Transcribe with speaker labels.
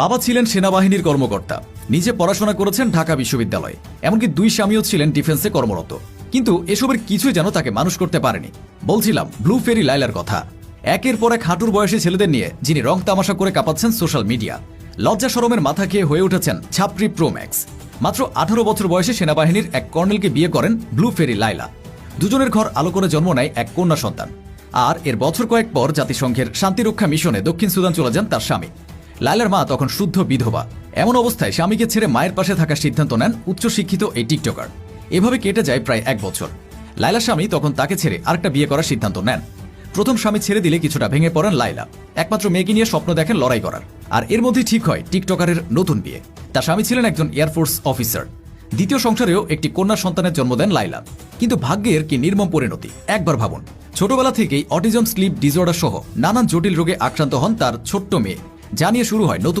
Speaker 1: বাবা ছিলেন সেনাবাহিনীর কর্মকর্তা। নিজে পড়াশোনা করেছেন ঢাকা বিশ্ববিদ্যালয়ে। এমনকি দুই স্বামীও ছিলেন ডিফেন্সে কর্মরত। কিন্তু এসবের কিছুই যেন তাকে মানুষ করতে পারেনি। বলছিলাম, ব্লু ফেরি লাইলার কথা। একের পর এক হাঁটুর বয়সী ছেলেদের নিয়ে, যিনি রং তামাশা করে কাঁপাচ্ছেন সোশ্যাল মিডিয়া, লজ্জা সরমের মাথা খেয়ে হয়ে উঠেছেন ছাত্রী প্রোম্যাক্স মাত্র আঠারো বছর বয়সে সেনাবাহিনীর এক কর্নেলকে বিয়ে করেন ব্লু ফেরি লাইলা। দুজনের ঘর আলো করে জন্ম নেয় এক কন্যা সন্তান। আর এর বছর কয়েক পর জাতিসংঘের শান্তিরক্ষা মিশনে দক্ষিণ সুদান চলে যান তার স্বামী। লাইলার মা তখন শুদ্ধ বিধবা। এমন অবস্থায় স্বামীকে ছেড়ে মায়ের পাশে থাকার সিদ্ধান্ত নেন উচ্চশিক্ষিত এই টিকটকার। এভাবে কেটে যায় প্রায় এক বছর। লাইলা স্বামী তখন তাকে ছেড়ে আরেকটা বিয়ে করার সিদ্ধান্ত নেন। প্রথম স্বামী ছেড়ে দিলে কিছুটা ভেঙে পড়েন লাইলা। একমাত্র মেয়েকে নিয়ে স্বপ্ন দেখেন লড়াই করার। আর এর মধ্যে ঠিক হয়, টিকটকারের নতুন বিয়ে। তার স্বামী ছিলেন একজন এয়ারফোর্স অফিসার দ্বিতীয় সংসারেও একটি কন্যা সন্তানের জন্ম দেন লাইলা। কিন্তু ভাগ্যের কি নির্মম পরিণতি? একবার ভাবুন। ছোটবেলা থেকেই অটিজম স্লিপ ডিসঅর্ডার সহ নানান জটিল রোগে আক্রান্ত হন তার ছোট্ট মেয়ে। যা নিয়ে শুরু হয় নতুন